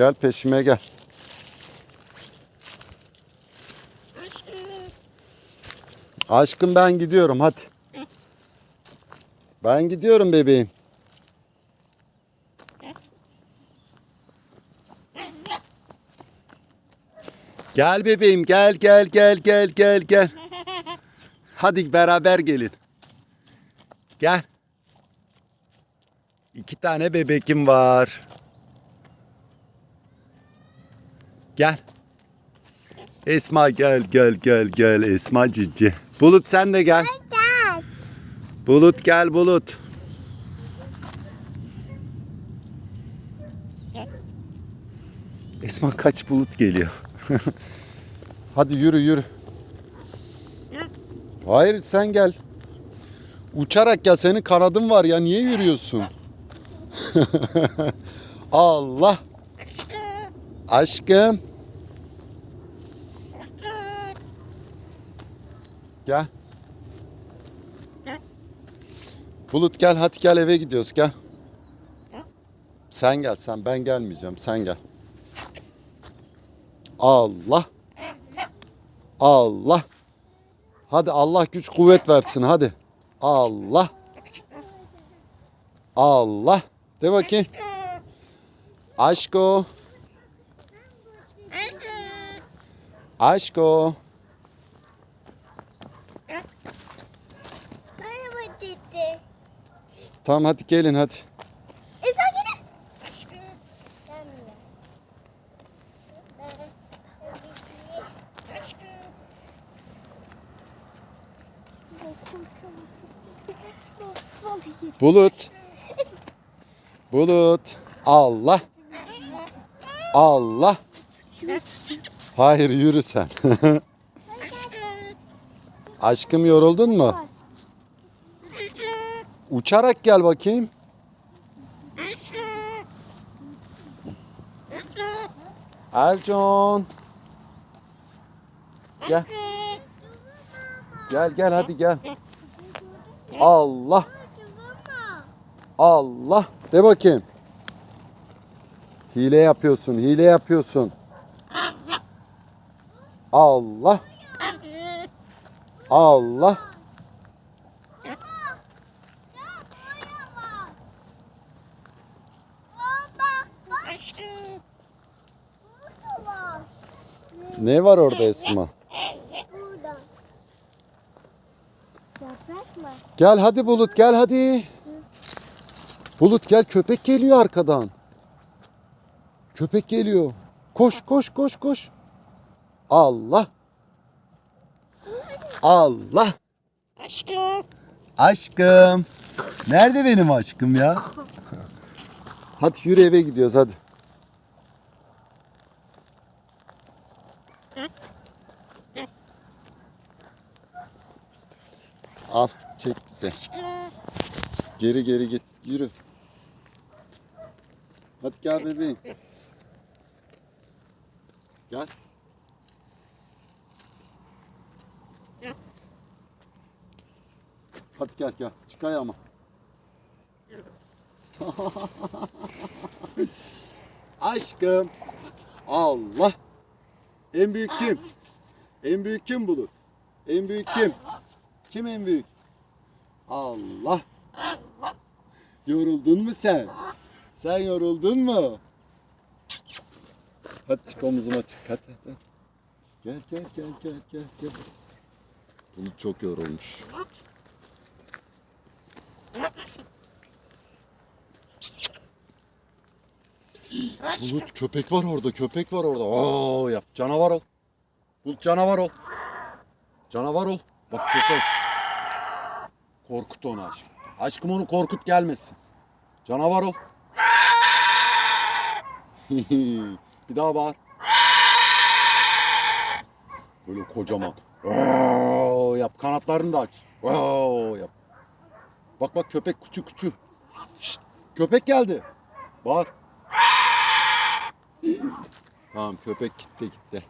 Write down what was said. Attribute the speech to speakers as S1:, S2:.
S1: Gel peşime gel. Aşkım ben gidiyorum hadi. Ben gidiyorum bebeğim. Gel bebeğim gel gel gel gel gel gel. Hadi beraber gelin. Gel. İki tane bebekim var. Gel. Esma gel gel gel gel Esma cici. Bulut sen de gel. Bulut gel Bulut. Esma kaç bulut geliyor. Hadi yürü yürü. Hayır sen gel. Uçarak gel senin kanadın var ya niye yürüyorsun? Allah. Aşkım. Gel. Bulut gel hadi gel eve gidiyoruz gel. Sen gel sen ben gelmeyeceğim sen gel. Allah. Allah. Hadi Allah güç kuvvet versin hadi. Allah. Allah. De bakayım. Aşko. Aşko. Tamam hadi gelin hadi. Bulut. Bulut. Allah. Allah. Hayır yürü sen. Aşkım yoruldun mu? Uçarak gel bakayım. Ercan. Gel. Gel gel hadi gel. Allah. Allah. De bakayım. Hile yapıyorsun, hile yapıyorsun. Allah. Allah. Ne var orada Esma?
S2: Burada. Yaprak mı?
S1: Gel hadi Bulut gel hadi. Bulut gel köpek geliyor arkadan. Köpek geliyor. Koş koş koş koş. Allah. Allah.
S2: Aşkım.
S1: Aşkım. Nerede benim aşkım ya? Hadi yürü eve gidiyoruz hadi. Al çek bize. Geri geri git yürü. Hadi gel bebeğim. Gel. Hadi gel gel. Çık ayağıma. Aşkım. Allah. En büyük kim? En büyük kim Bulut? En büyük kim? Kim en büyük? Allah. Yoruldun mu sen? Sen yoruldun mu? Hadi çık omuzuma çık. Hadi hadi. Gel gel gel gel gel gel. Bulut çok yorulmuş. Bulut köpek var orada, köpek var orada. Oo yap, canavar ol. Bulut canavar ol. Canavar ol. Bak köpek. Korkut onu aşkım. Aşkım onu korkut gelmesin. Canavar ol. Bir daha bağır. Böyle kocaman. Oo yap, kanatlarını da aç. Oo yap. Bak bak köpek küçük küçük. Şşt, köpek geldi. Bağır. Tamam köpek gitti gitti.